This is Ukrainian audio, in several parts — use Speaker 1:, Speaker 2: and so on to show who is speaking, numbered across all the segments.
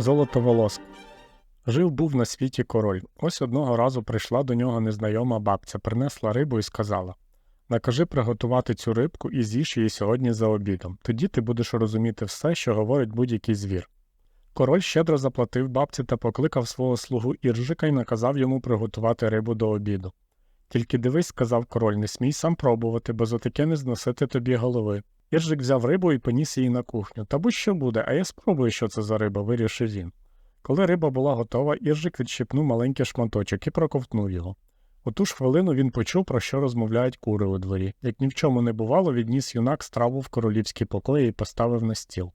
Speaker 1: Золотоволоск. Жив був на світі король. Ось одного разу прийшла до нього незнайома бабця, принесла рибу і сказала Накажи приготувати цю рибку і з'їж її сьогодні за обідом. Тоді ти будеш розуміти все, що говорить будь-який звір. Король щедро заплатив бабці та покликав свого слугу Іржика і наказав йому приготувати рибу до обіду. Тільки дивись, сказав король, не смій сам пробувати, бо за таке не зносити тобі голови. Іржик взяв рибу і поніс її на кухню. Та будь-що буде, а я спробую, що це за риба, вирішив він. Коли риба була готова, Іржик відщипнув маленький шматочок і проковтнув його. У ту ж хвилину він почув, про що розмовляють кури у дворі. Як ні в чому не бувало, відніс юнак страву в королівські покої і поставив на стіл.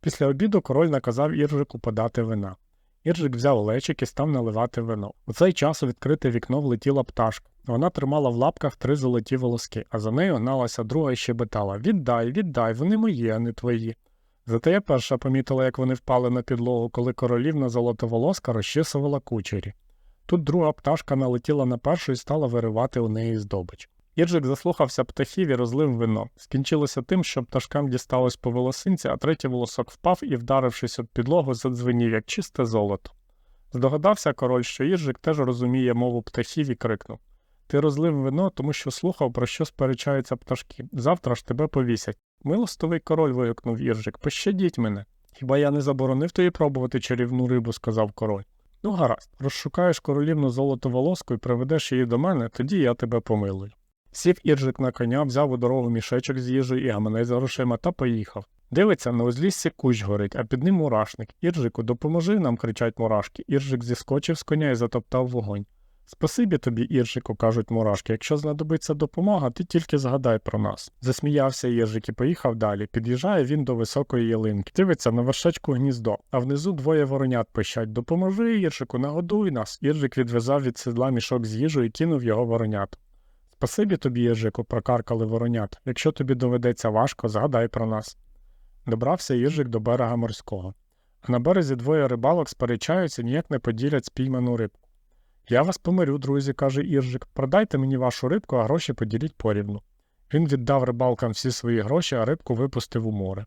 Speaker 1: Після обіду король наказав Іржику подати вина. Іржик взяв лечик і став наливати вино. У цей час у відкрите вікно влетіла пташка. Вона тримала в лапках три золоті волоски, а за нею гналася друга і щебетала Віддай, віддай, вони мої, а не твої. Зате я перша помітила, як вони впали на підлогу, коли королівна золотоволоска розчісувала кучері. Тут друга пташка налетіла на першу і стала виривати у неї здобич. Іржик заслухався птахів і розлив вино. Скінчилося тим, що пташкам дісталось по волосинці, а третій волосок впав і, вдарившись об підлогу, задзвенів, як чисте золото. Здогадався король, що Іржик теж розуміє мову птахів і крикнув Ти розлив вино, тому що слухав, про що сперечаються пташки. Завтра ж тебе повісять. Милостивий король. вигукнув Іржик, пощадіть мене. Хіба я не заборонив тобі пробувати чарівну рибу, сказав король. Ну, гаразд, розшукаєш королівну золоту волоску і приведеш її до мене, тоді я тебе помилую. Сів Іржик на коня, взяв у дорогу мішечок з їжею і гаманець за грошима та поїхав. Дивиться, на узліссі кущ горить, а під ним мурашник. Іржику, допоможи нам, кричать мурашки. Іржик зіскочив з коня і затоптав вогонь. Спасибі тобі, Іржику, кажуть мурашки. Якщо знадобиться допомога, ти тільки згадай про нас. Засміявся Іржик і поїхав далі. Під'їжджає він до високої ялинки. Дивиться на вершечку гніздо, а внизу двоє воронят пищать. Допоможи, Іржику, нагодуй нас. Іржик відв'язав від седла мішок з їжею і кинув його воронят. Спасибі тобі, Іржику, прокаркали воронят. Якщо тобі доведеться важко, згадай про нас. Добрався Іржик до берега морського. А на березі двоє рибалок сперечаються, ніяк не поділять спійману рибку. Я вас помирю, друзі, каже Іржик. Продайте мені вашу рибку, а гроші поділіть порівну. Він віддав рибалкам всі свої гроші, а рибку випустив у море.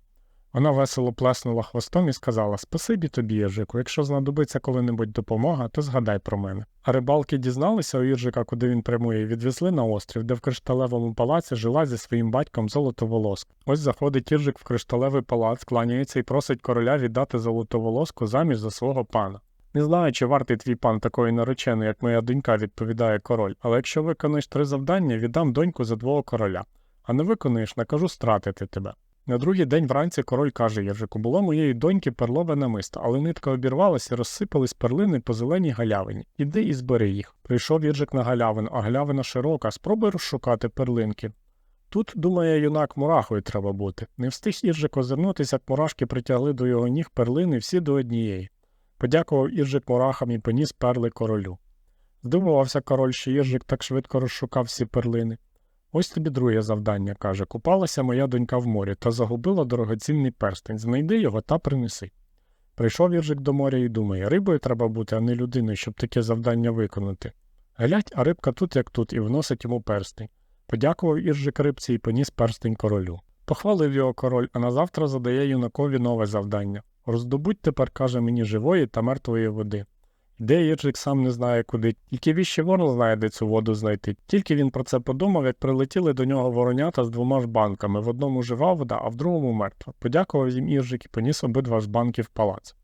Speaker 1: Вона весело плеснула хвостом і сказала Спасибі тобі, Іржику, якщо знадобиться коли-небудь допомога, то згадай про мене. А рибалки дізналися у Іржика, куди він прямує, і відвезли на острів, де в кришталевому палаці жила зі своїм батьком Золотоволоск. Ось заходить Іржик в кришталевий палац, кланяється і просить короля віддати Золотоволоску заміж за свого пана. Не знаю, чи вартий твій пан такої нареченої, як моя донька, відповідає король, але якщо виконаєш три завдання, віддам доньку за двого короля, а не виконаєш, накажу стратити тебе. На другий день вранці король каже Єржику, було моєї доньки перлове намисто, але нитка обірвалася і розсипались перлини по зеленій галявині. Іди і збери їх. Прийшов Єржик на галявину, а галявина широка, спробуй розшукати перлинки. Тут, думає, юнак мурахою треба бути. Не встиг Іржик озирнутися, як мурашки притягли до його ніг перлини всі до однієї. Подякував Іржик мурахам і поніс перли королю. Здивувався король, що Іржик так швидко розшукав всі перлини. Ось тобі друге завдання, каже, купалася моя донька в морі та загубила дорогоцінний перстень. Знайди його та принеси. Прийшов Іржик до моря і думає, рибою треба бути, а не людиною, щоб таке завдання виконати. Глядь, а рибка тут, як тут, і вносить йому перстень. Подякував Іржик рибці і поніс перстень королю. Похвалив його король, а назавтра задає юнакові нове завдання. Роздобудь тепер, каже мені, живої та мертвої води. Де Іржик сам не знає куди, тільки віщий ворон знає, де цю воду знайти. Тільки він про це подумав, як прилетіли до нього воронята з двома жбанками. В одному жива вода, а в другому мертва. Подякував їм Іржик і поніс обидва жбанки в палац.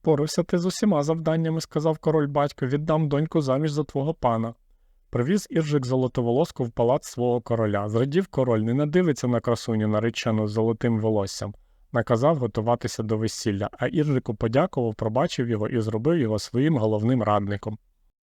Speaker 1: Впорався ти з усіма завданнями, сказав король батько, віддам доньку заміж за твого пана. Привіз Іржик золотоволоску в палац свого короля. Зрадів король, не надивиться на красуню, наречену з золотим волоссям. Наказав готуватися до весілля, а Іржику подякував, пробачив його і зробив його своїм головним радником.